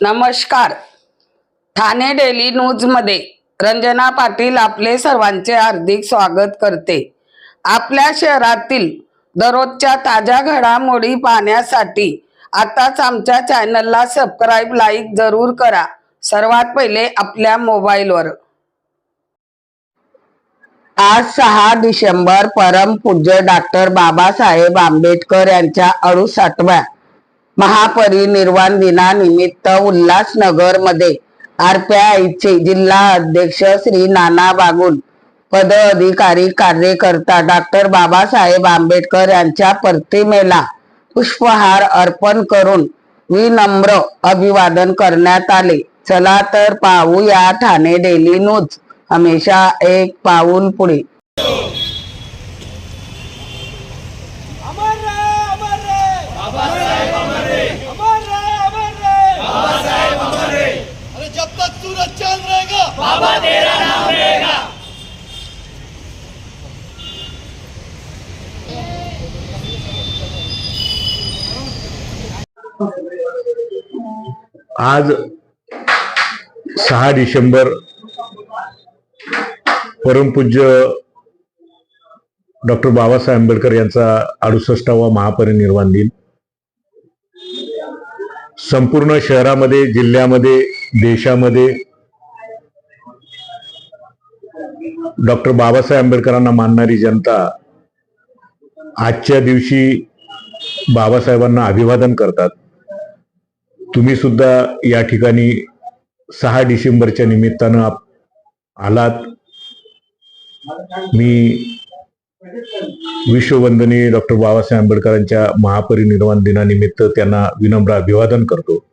नमस्कार. ठाणे डेली न्यूजमध्ये रंजना पाटील आपले सर्वांचे हार्दिक स्वागत करते. आपल्या शहरातील दररोजच्या ताज्या घडामोडी पाहण्यासाठी आताच आमच्या चॅनलला सबस्क्राईब लाईक जरूर करा. सर्वात पहिले आपल्या मोबाईलवर. आज सहा डिसेंबर परमपूज्य डॉक्टर बाबासाहेब आंबेडकर यांच्या अडुसाठव्या महापरिनिर्वाण दिनानिमित्त उल्हासनगरमध्ये आरपीआयचे आयचे जिल्हा अध्यक्ष श्री नाना बागुल पदाधिकारी कार्यकर्ता डॉक्टर बाबासाहेब आंबेडकर यांच्या प्रतिमेला पुष्पहार अर्पण करून विनम्र अभिवादन करण्यात आले. चला तर पाहूया ठाणे डेली न्यूज. हमेशा एक पाऊल पुढे. बाबा तेरा नाम रहेगा। आज सहा डिसेंबर परमपूज्य डॉक्टर बाबासाहेब आंबेडकर यांचा अडुसष्टावा महापरिनिर्वाण दिन. संपूर्ण शहरामध्ये जिल्ह्यामध्ये देशामध्ये डॉक्टर बाबासाहेब आंबेडकरांना मानणारी जनता आजच्या दिवशी बाबासाहेबांना अभिवादन करतात. तुम्ही सुद्धा या ठिकाणी सहा डिसेंबरच्या निमित्तानं आलात. मी विश्ववंदनीय डॉक्टर बाबासाहेब आंबेडकरांच्या महापरिनिर्वाण दिनानिमित्त त्यांना विनम्र अभिवादन करतो.